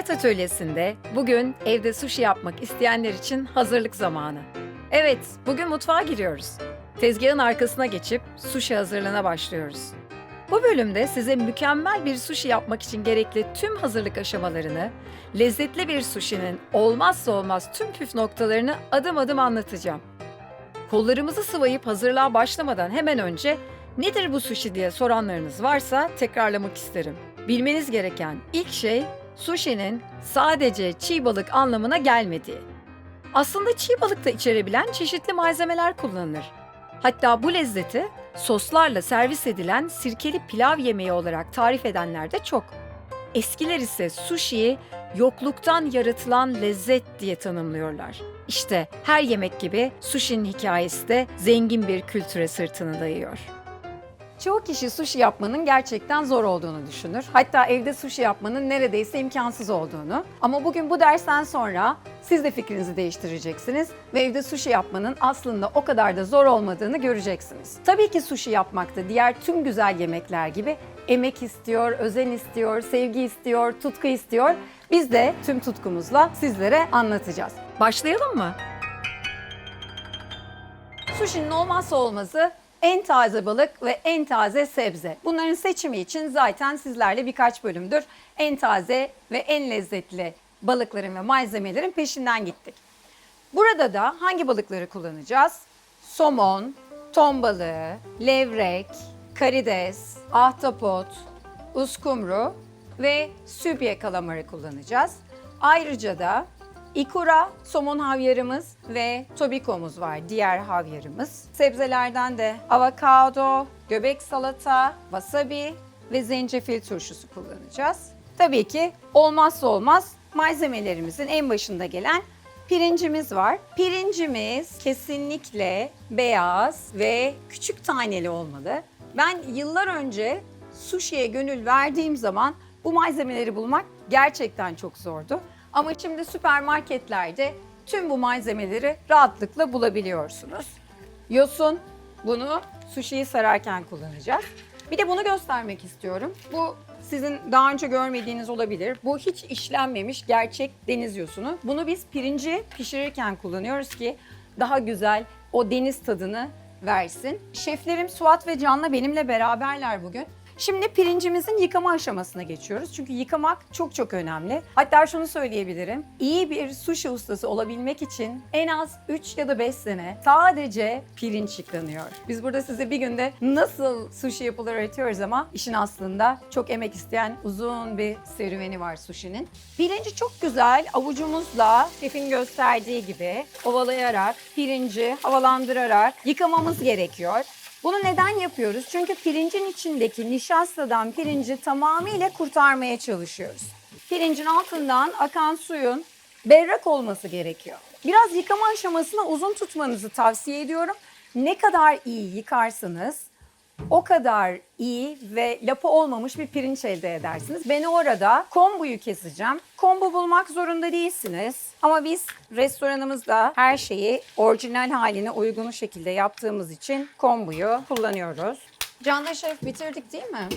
Hayat Atölyesi'nde bugün evde sushi yapmak isteyenler için hazırlık zamanı. Evet, bugün mutfağa giriyoruz. Tezgahın arkasına geçip sushi hazırlığına başlıyoruz. Bu bölümde size mükemmel bir sushi yapmak için gerekli tüm hazırlık aşamalarını, lezzetli bir sushi'nin olmazsa olmaz tüm püf noktalarını adım adım anlatacağım. Kollarımızı sıvayıp hazırlığa başlamadan hemen önce nedir bu sushi diye soranlarınız varsa tekrarlamak isterim. Bilmeniz gereken ilk şey sushi'nin sadece çiğ balık anlamına gelmediği. Aslında çiğ balık da içerebilen çeşitli malzemeler kullanılır. Hatta bu lezzeti soslarla servis edilen sirkeli pilav yemeği olarak tarif edenler de çok. Eskiler ise sushi'yi yokluktan yaratılan lezzet diye tanımlıyorlar. İşte her yemek gibi sushi'nin hikayesi de zengin bir kültüre sırtını dayıyor. Çoğu kişi sushi yapmanın gerçekten zor olduğunu düşünür. Hatta evde sushi yapmanın neredeyse imkansız olduğunu. Ama bugün bu dersten sonra siz de fikrinizi değiştireceksiniz ve evde sushi yapmanın aslında o kadar da zor olmadığını göreceksiniz. Tabii ki sushi yapmak da diğer tüm güzel yemekler gibi emek istiyor, özen istiyor, sevgi istiyor, tutku istiyor. Biz de tüm tutkumuzla sizlere anlatacağız. Başlayalım mı? Sushi'nin olmazsa olmazı en taze balık ve en taze sebze. Bunların seçimi için zaten sizlerle birkaç bölümdür en taze ve en lezzetli balıkların ve malzemelerin peşinden gittik. Burada da hangi balıkları kullanacağız? Somon, ton balığı, levrek, karides, ahtapot, uskumru ve sübye kalamarı kullanacağız. Ayrıca da ikura, somon havyarımız ve tobikomuz var, diğer havyarımız. Sebzelerden de avokado, göbek salata, wasabi ve zencefil turşusu kullanacağız. Tabii ki olmazsa olmaz malzemelerimizin en başında gelen Pirincimiz var. Pirincimiz kesinlikle beyaz ve küçük taneli olmalı. Ben yıllar önce sushi'ye gönül verdiğim zaman bu malzemeleri bulmak gerçekten çok zordu. Ama şimdi süpermarketlerde tüm bu malzemeleri rahatlıkla bulabiliyorsunuz. Yosun bunu sushi'yi sararken kullanacağız. Bir de bunu göstermek istiyorum. Bu sizin daha önce görmediğiniz olabilir. Bu hiç işlenmemiş gerçek deniz yosunu. Bunu biz pirinci pişirirken kullanıyoruz ki daha güzel o deniz tadını versin. Şeflerim Suat ve Can'la benimle beraberler bugün. Şimdi pirincimizin yıkama aşamasına geçiyoruz. Çünkü yıkamak çok çok önemli. Hatta şunu söyleyebilirim. İyi bir sushi ustası olabilmek için en az 3 ya da 5 sene sadece pirinç yıkanıyor. Biz burada size bir günde nasıl sushi yapılır öğretiyoruz ama işin aslında çok emek isteyen uzun bir serüveni var sushi'nin. Pirinci çok güzel avucumuzla şefin gösterdiği gibi ovalayarak, pirinci havalandırarak yıkamamız gerekiyor. Bunu neden yapıyoruz? Çünkü pirincin içindeki nişastadan pirinci tamamıyla kurtarmaya çalışıyoruz. Pirincin altından akan suyun berrak olması gerekiyor. Biraz yıkama aşamasını uzun tutmanızı tavsiye ediyorum. Ne kadar iyi yıkarsanız o kadar iyi ve lapa olmamış bir pirinç elde edersiniz. Ben orada kombuyu keseceğim. Kombu bulmak zorunda değilsiniz. Ama biz restoranımızda her şeyi orijinal haline uygun şekilde yaptığımız için kombuyu kullanıyoruz. Canlı Şef bitirdik değil mi?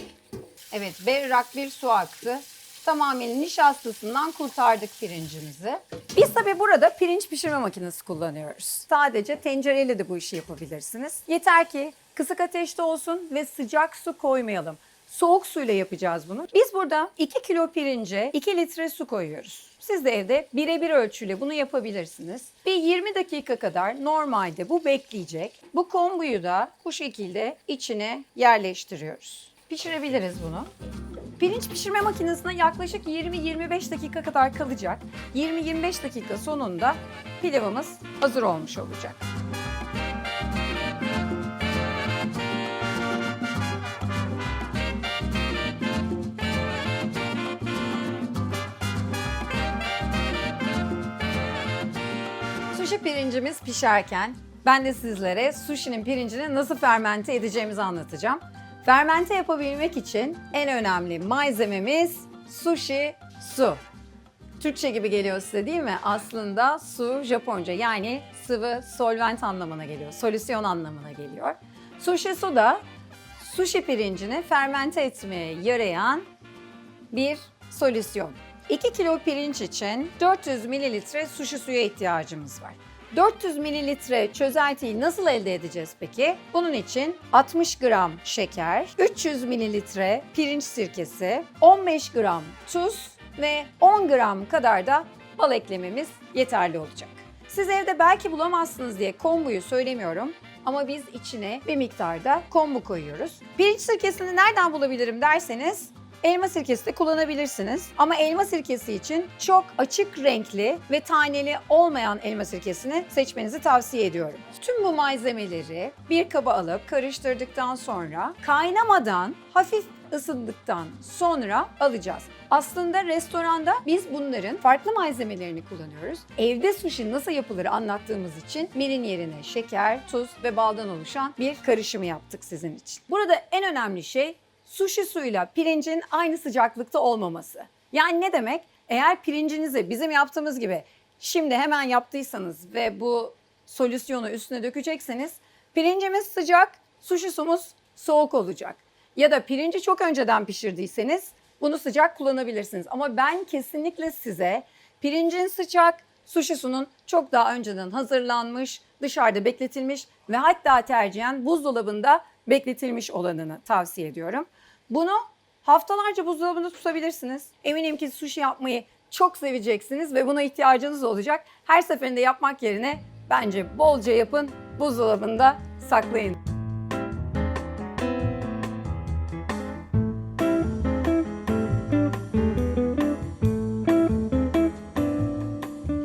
Evet berrak bir su aktı. Tamamen nişastasından kurtardık pirincimizi. Biz tabii burada pirinç pişirme makinesi kullanıyoruz. Sadece tencereyle de bu işi yapabilirsiniz. Yeter ki kısık ateşte olsun ve sıcak su koymayalım. Soğuk suyla yapacağız bunu. Biz burada 2 kilo pirince 2 litre su koyuyoruz. Siz de evde birebir ölçüyle bunu yapabilirsiniz. Bir 20 dakika kadar normalde bu bekleyecek. Bu kombuyu da bu şekilde içine yerleştiriyoruz. Pişirebiliriz bunu. Pirinç pişirme makinesine yaklaşık 20-25 dakika kadar kalacak. 20-25 dakika sonunda pilavımız hazır olmuş olacak. Sushi pirincimiz pişerken ben de sizlere sushi'nin pirincini nasıl fermente edeceğimizi anlatacağım. Fermente yapabilmek için en önemli malzememiz sushi su. Türkçe gibi geliyor size değil mi? Aslında su Japonca yani sıvı solvent anlamına geliyor. Solüsyon anlamına geliyor. Sushi su da sushi pirincini fermente etmeye yarayan bir solüsyon. 2 kilo pirinç için 400 mililitre sushi suya ihtiyacımız var. 400 mililitre çözeltiyi nasıl elde edeceğiz peki? Bunun için 60 gram şeker, 300 mililitre pirinç sirkesi, 15 gram tuz ve 10 gram kadar da bal eklememiz yeterli olacak. Siz evde belki bulamazsınız diye kombuyu söylemiyorum ama biz içine bir miktarda kombu koyuyoruz. Pirinç sirkesini nereden bulabilirim derseniz elma sirkesi de kullanabilirsiniz. Ama elma sirkesi için çok açık renkli ve taneli olmayan elma sirkesini seçmenizi tavsiye ediyorum. Tüm bu malzemeleri bir kaba alıp karıştırdıktan sonra kaynamadan hafif ısındıktan sonra alacağız. Aslında restoranda biz bunların farklı malzemelerini kullanıyoruz. Evde sushi nasıl yapılır anlattığımız için mirin yerine şeker, tuz ve baldan oluşan bir karışımı yaptık sizin için. Burada en önemli şey sushi suyuyla pirincin aynı sıcaklıkta olmaması. Yani ne demek? Eğer pirincinizi bizim yaptığımız gibi şimdi hemen yaptıysanız ve bu solüsyonu üstüne dökecekseniz pirincimiz sıcak, sushi sumuz soğuk olacak. Ya da pirinci çok önceden pişirdiyseniz bunu sıcak kullanabilirsiniz. Ama ben kesinlikle size pirincin sıcak, sushi sunun çok daha önceden hazırlanmış, dışarıda bekletilmiş ve hatta tercihen buzdolabında bekletilmiş olanını tavsiye ediyorum. Bunu haftalarca buzdolabında tutabilirsiniz. Eminim ki sushi yapmayı çok seveceksiniz ve buna ihtiyacınız olacak. Her seferinde yapmak yerine bence bolca yapın, buzdolabında saklayın.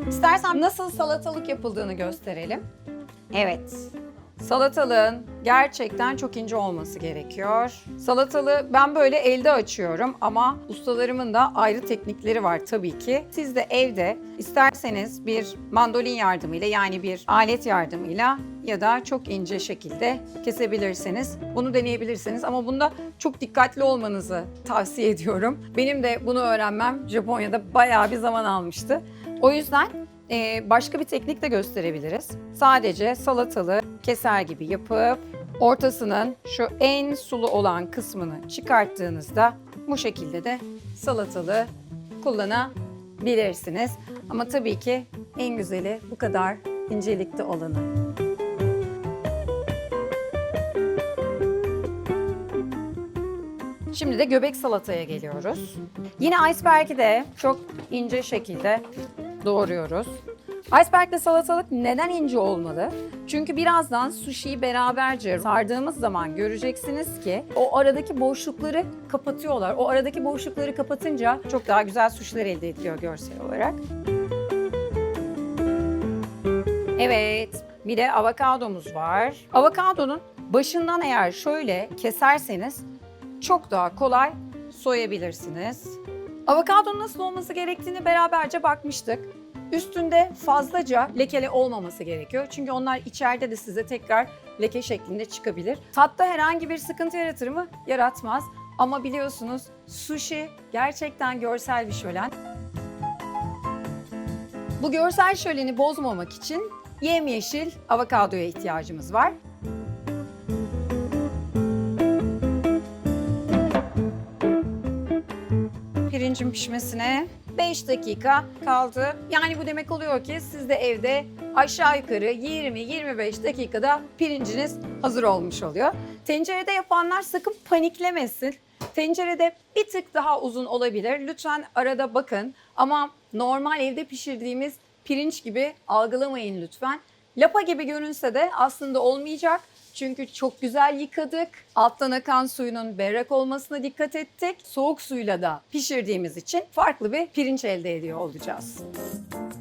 İstersen nasıl salatalık yapıldığını gösterelim. Evet. Salatalığın gerçekten çok ince olması gerekiyor. Salatalığı ben böyle elde açıyorum ama ustalarımın da ayrı teknikleri var tabii ki. Siz de evde isterseniz bir mandolin yardımıyla yani bir alet yardımıyla ya da çok ince şekilde kesebilirsiniz. Bunu deneyebilirsiniz ama bunda çok dikkatli olmanızı tavsiye ediyorum. Benim de bunu öğrenmem Japonya'da bayağı bir zaman almıştı. O yüzden ee, başka bir teknik de gösterebiliriz. Sadece salatalı keser gibi yapıp ortasının şu en sulu olan kısmını çıkarttığınızda bu şekilde de salatalı kullanabilirsiniz. Ama tabii ki en güzeli bu kadar incelikte olanı. Şimdi de göbek salataya geliyoruz. Yine iceberg'i de çok ince şekilde doğruyoruz. Iceberg'le salatalık neden ince olmalı? Çünkü birazdan sushi'yi beraberce sardığımız zaman göreceksiniz ki o aradaki boşlukları kapatıyorlar. O aradaki boşlukları kapatınca çok daha güzel sushi'ler elde ediliyor görsel olarak. Evet, bir de avokadomuz var. Avokadonun başından eğer şöyle keserseniz çok daha kolay soyabilirsiniz. Avokadonun nasıl olması gerektiğini beraberce bakmıştık. Üstünde fazlaca lekeli olmaması gerekiyor. Çünkü onlar içeride de size tekrar leke şeklinde çıkabilir. Tatta herhangi bir sıkıntı yaratır mı? Yaratmaz. Ama biliyorsunuz sushi gerçekten görsel bir şölen. Bu görsel şöleni bozmamak için yemyeşil avokadoya ihtiyacımız var. Pirincin pişmesine 5 dakika kaldı. Yani bu demek oluyor ki siz de evde aşağı yukarı 20-25 dakikada pirinciniz hazır olmuş oluyor. Tencerede yapanlar sakın paniklemesin. Tencerede bir tık daha uzun olabilir. Lütfen arada bakın ama normal evde pişirdiğimiz pirinç gibi algılamayın lütfen. Lapa gibi görünse de aslında olmayacak. Çünkü çok güzel yıkadık. Alttan akan suyunun berrak olmasına dikkat ettik. Soğuk suyla da pişirdiğimiz için farklı bir pirinç elde ediyor olacağız. Evet,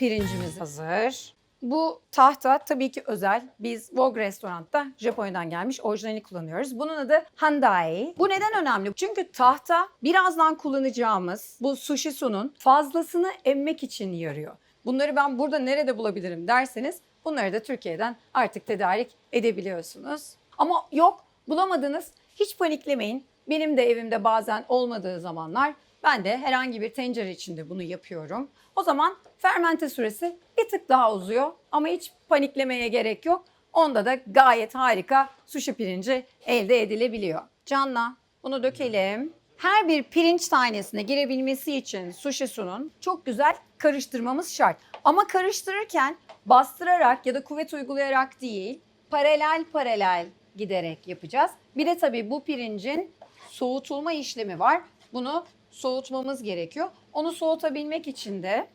pirincimiz hazır. Bu tahta tabii ki özel. Biz Vogue Restorant'ta Japonya'dan gelmiş orijinalini kullanıyoruz. Bunun adı Handai. Bu neden önemli? Çünkü tahta birazdan kullanacağımız bu sushi sunun fazlasını emmek için yarıyor. Bunları ben burada nerede bulabilirim derseniz bunları da Türkiye'den artık tedarik edebiliyorsunuz. Ama yok bulamadınız hiç paniklemeyin. Benim de evimde bazen olmadığı zamanlar ben de herhangi bir tencere içinde bunu yapıyorum. O zaman fermente süresi bir tık daha uzuyor ama hiç paniklemeye gerek yok. Onda da gayet harika sushi pirinci elde edilebiliyor. Canla bunu dökelim. Her bir pirinç tanesine girebilmesi için sushi sunun çok güzel karıştırmamız şart. Ama karıştırırken bastırarak ya da kuvvet uygulayarak değil, paralel paralel giderek yapacağız. Bir de tabii bu pirincin soğutulma işlemi var. Bunu soğutmamız gerekiyor. Onu soğutabilmek için de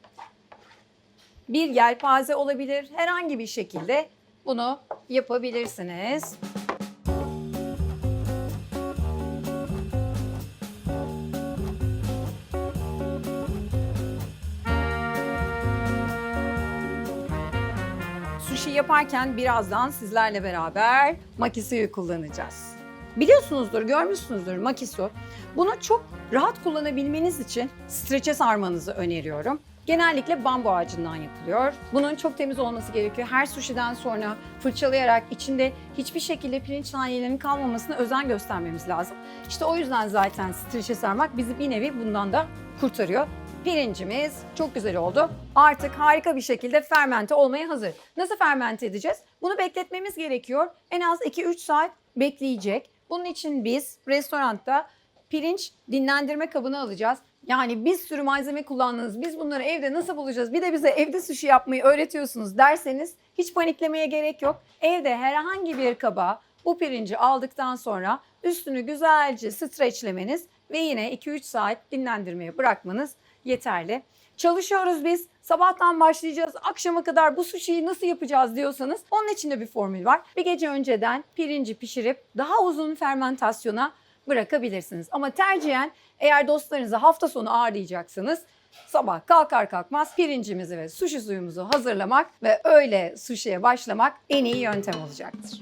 bir yelpaze olabilir. Herhangi bir şekilde bunu yapabilirsiniz. Sushi yaparken birazdan sizlerle beraber makisuyu kullanacağız. Biliyorsunuzdur, görmüşsünüzdür makisu. Bunu çok rahat kullanabilmeniz için streçe sarmanızı öneriyorum. Genellikle bambu ağacından yapılıyor. Bunun çok temiz olması gerekiyor. Her sushi'den sonra fırçalayarak içinde hiçbir şekilde pirinç tanelerinin kalmamasına özen göstermemiz lazım. İşte o yüzden zaten streçe sarmak bizi bir nevi bundan da kurtarıyor. Pirincimiz çok güzel oldu. Artık harika bir şekilde fermente olmaya hazır. Nasıl fermente edeceğiz? Bunu bekletmemiz gerekiyor. En az 2-3 saat bekleyecek. Bunun için biz restoranda pirinç dinlendirme kabını alacağız. Yani bir sürü malzeme kullandınız. Biz bunları evde nasıl bulacağız? Bir de bize evde sushi yapmayı öğretiyorsunuz derseniz hiç paniklemeye gerek yok. Evde herhangi bir kaba bu pirinci aldıktan sonra üstünü güzelce streçlemeniz ve yine 2-3 saat dinlendirmeye bırakmanız yeterli. Çalışıyoruz biz. Sabahtan başlayacağız. Akşama kadar bu sushi'yi nasıl yapacağız diyorsanız onun için de bir formül var. Bir gece önceden pirinci pişirip daha uzun fermentasyona bırakabilirsiniz. Ama tercihen eğer dostlarınızı hafta sonu ağırlayacaksınız sabah kalkar kalkmaz pirincimizi ve sushi suyumuzu hazırlamak ve öyle sushi'ye başlamak en iyi yöntem olacaktır.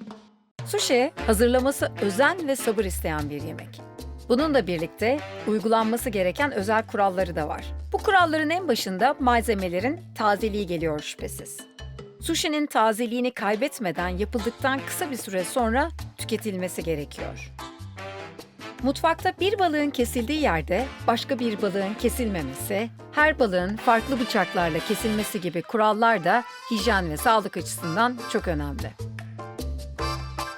Sushi hazırlaması özen ve sabır isteyen bir yemek. Bununla birlikte uygulanması gereken özel kuralları da var. Bu kuralların en başında malzemelerin tazeliği geliyor şüphesiz. Sushi'nin tazeliğini kaybetmeden yapıldıktan kısa bir süre sonra tüketilmesi gerekiyor. Mutfakta bir balığın kesildiği yerde başka bir balığın kesilmemesi, her balığın farklı bıçaklarla kesilmesi gibi kurallar da hijyen ve sağlık açısından çok önemli.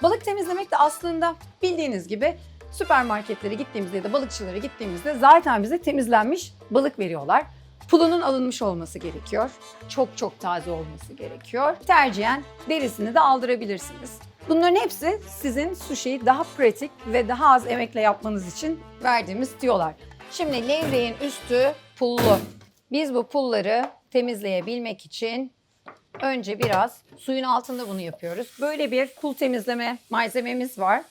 Balık temizlemek de aslında bildiğiniz gibi süpermarketlere gittiğimizde ya da balıkçılara gittiğimizde zaten bize temizlenmiş balık veriyorlar. Pulunun alınmış olması gerekiyor. Çok çok taze olması gerekiyor. Tercihen derisini de aldırabilirsiniz. Bunların hepsi sizin sushi'yi daha pratik ve daha az emekle yapmanız için verdiğimiz tiyolar. Şimdi levreğin üstü pullu. Biz bu pulları temizleyebilmek için önce biraz suyun altında bunu yapıyoruz. Böyle bir pul temizleme malzememiz var.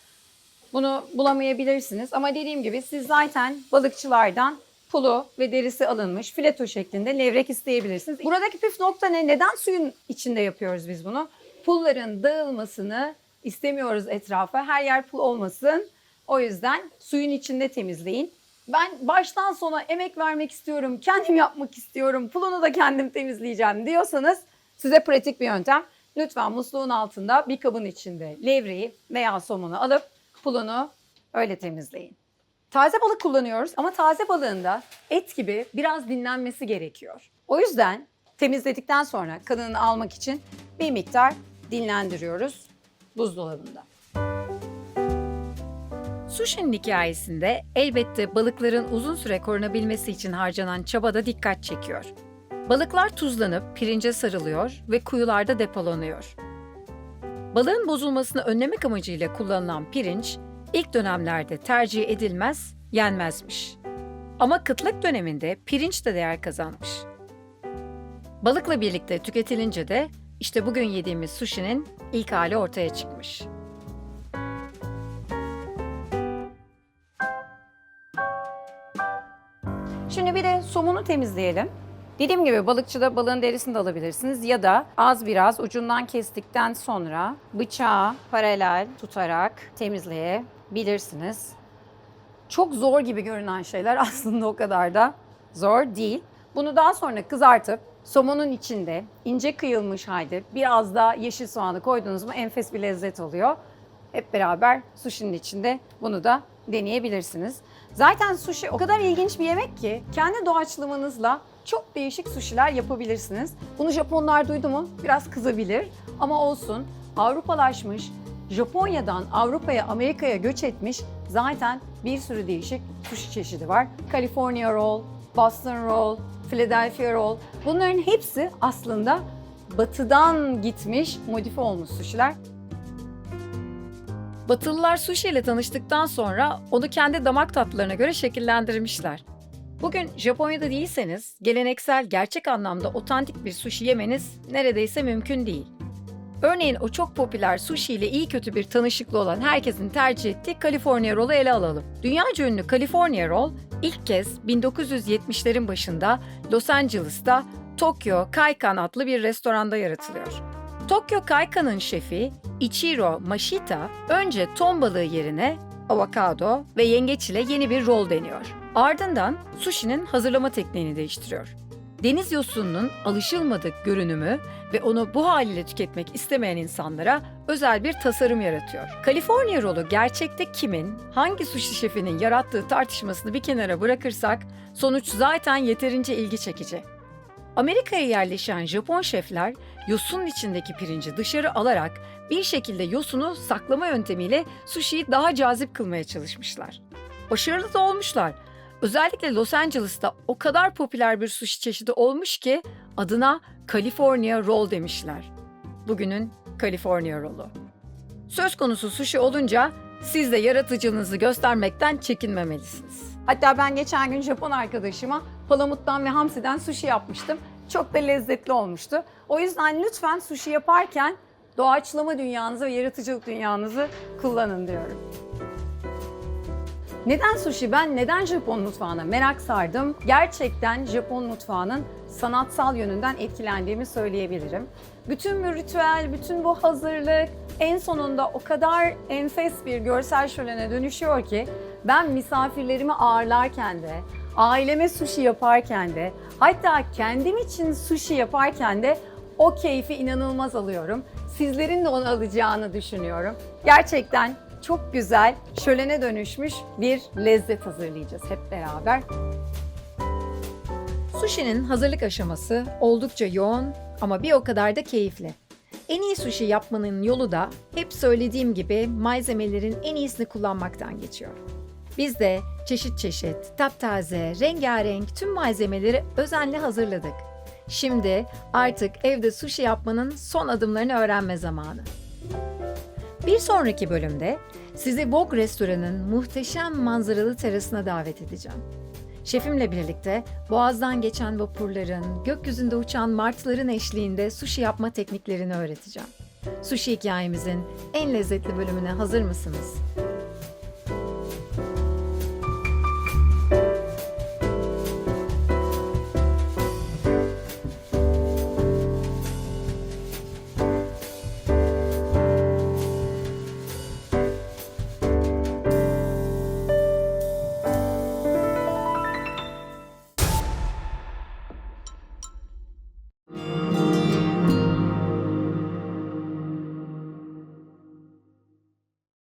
Bunu bulamayabilirsiniz ama dediğim gibi siz zaten balıkçılardan pulu ve derisi alınmış fileto şeklinde levrek isteyebilirsiniz. Buradaki püf nokta ne? Neden suyun içinde yapıyoruz biz bunu? Pulların dağılmasını istemiyoruz etrafa. Her yer pul olmasın. O yüzden suyun içinde temizleyin. Ben baştan sona emek vermek istiyorum, kendim yapmak istiyorum, pulunu da kendim temizleyeceğim diyorsanız size pratik bir yöntem. Lütfen musluğun altında bir kabın içinde levreyi veya somunu alıp pulunu öyle temizleyin. Taze balık kullanıyoruz ama taze balığın da et gibi biraz dinlenmesi gerekiyor. O yüzden temizledikten sonra kanını almak için bir miktar dinlendiriyoruz buzdolabında. Sushi'nin hikayesinde elbette balıkların uzun süre korunabilmesi için harcanan çaba da dikkat çekiyor. Balıklar tuzlanıp pirince sarılıyor ve kuyularda depolanıyor. Balığın bozulmasını önlemek amacıyla kullanılan pirinç ilk dönemlerde tercih edilmez, yenmezmiş. Ama kıtlık döneminde pirinç de değer kazanmış. Balıkla birlikte tüketilince de işte bugün yediğimiz sushi'nin ilk hali ortaya çıkmış. Şimdi bir de somunu temizleyelim. Dediğim gibi balıkçıda balığın derisini de alabilirsiniz ya da az biraz ucundan kestikten sonra bıçağı paralel tutarak temizleyebilirsiniz. Çok zor gibi görünen şeyler aslında o kadar da zor değil. Bunu daha sonra kızartıp somonun içinde ince kıyılmış halde biraz da yeşil soğanı koyduğunuz mu enfes bir lezzet oluyor. hep beraber sushi'nin içinde bunu da deneyebilirsiniz. Zaten sushi o kadar ilginç bir yemek ki kendi doğaçlamanızla çok değişik sushi'ler yapabilirsiniz. Bunu Japonlar duydu mu biraz kızabilir ama olsun. Avrupalaşmış, Japonya'dan Avrupa'ya, Amerika'ya göç etmiş zaten bir sürü değişik sushi çeşidi var. California roll, Boston roll, Philadelphia roll. Bunların hepsi aslında batıdan gitmiş, modife olmuş sushi'ler. Batılılar sushi ile tanıştıktan sonra onu kendi damak tatlarına göre şekillendirmişler. Bugün Japonya'da değilseniz geleneksel gerçek anlamda otantik bir sushi yemeniz neredeyse mümkün değil. Örneğin o çok popüler sushi ile iyi kötü bir tanışıklı olan herkesin tercih ettiği California Roll'u ele alalım. Dünyaca ünlü California Roll ilk kez 1970'lerin başında Los Angeles'ta Tokyo Kaikan adlı bir restoranda yaratılıyor. Tokyo Kaikan'ın şefi Ichiro Mashita önce ton balığı yerine avokado ve yengeç ile yeni bir rol deniyor. Ardından sushi'nin hazırlama tekniğini değiştiriyor. Deniz yosununun alışılmadık görünümü ve onu bu haliyle tüketmek istemeyen insanlara özel bir tasarım yaratıyor. California rolü gerçekte kimin, hangi sushi şefinin yarattığı tartışmasını bir kenara bırakırsak sonuç zaten yeterince ilgi çekici. Amerika'ya yerleşen Japon şefler yosunun içindeki pirinci dışarı alarak bir şekilde yosunu saklama yöntemiyle sushi'yi daha cazip kılmaya çalışmışlar. Başarılı da olmuşlar. Özellikle Los Angeles'ta o kadar popüler bir sushi çeşidi olmuş ki adına California Roll demişler. Bugünün California Roll'u. Söz konusu sushi olunca siz de yaratıcılığınızı göstermekten çekinmemelisiniz. Hatta ben geçen gün Japon arkadaşıma palamuttan ve hamsiden sushi yapmıştım. Çok da lezzetli olmuştu. O yüzden lütfen sushi yaparken doğaçlama dünyanızı ve yaratıcılık dünyanızı kullanın diyorum. Neden sushi? Ben neden Japon mutfağına merak sardım? Gerçekten Japon mutfağının sanatsal yönünden etkilendiğimi söyleyebilirim. Bütün bu ritüel, bütün bu hazırlık en sonunda o kadar enfes bir görsel şölene dönüşüyor ki ben misafirlerimi ağırlarken de, aileme sushi yaparken de, hatta kendim için sushi yaparken de o keyfi inanılmaz alıyorum. Sizlerin de onu alacağını düşünüyorum. Gerçekten çok güzel, şölene dönüşmüş bir lezzet hazırlayacağız hep beraber. Sushi'nin hazırlık aşaması oldukça yoğun ama bir o kadar da keyifli. En iyi sushi yapmanın yolu da hep söylediğim gibi malzemelerin en iyisini kullanmaktan geçiyor. Biz de çeşit çeşit, taptaze, rengarenk tüm malzemeleri özenle hazırladık. Şimdi artık evde sushi yapmanın son adımlarını öğrenme zamanı. Bir sonraki bölümde sizi Vogue restoranın muhteşem manzaralı terasına davet edeceğim. Şefimle birlikte boğazdan geçen vapurların, gökyüzünde uçan martıların eşliğinde sushi yapma tekniklerini öğreteceğim. Sushi hikayemizin en lezzetli bölümüne hazır mısınız?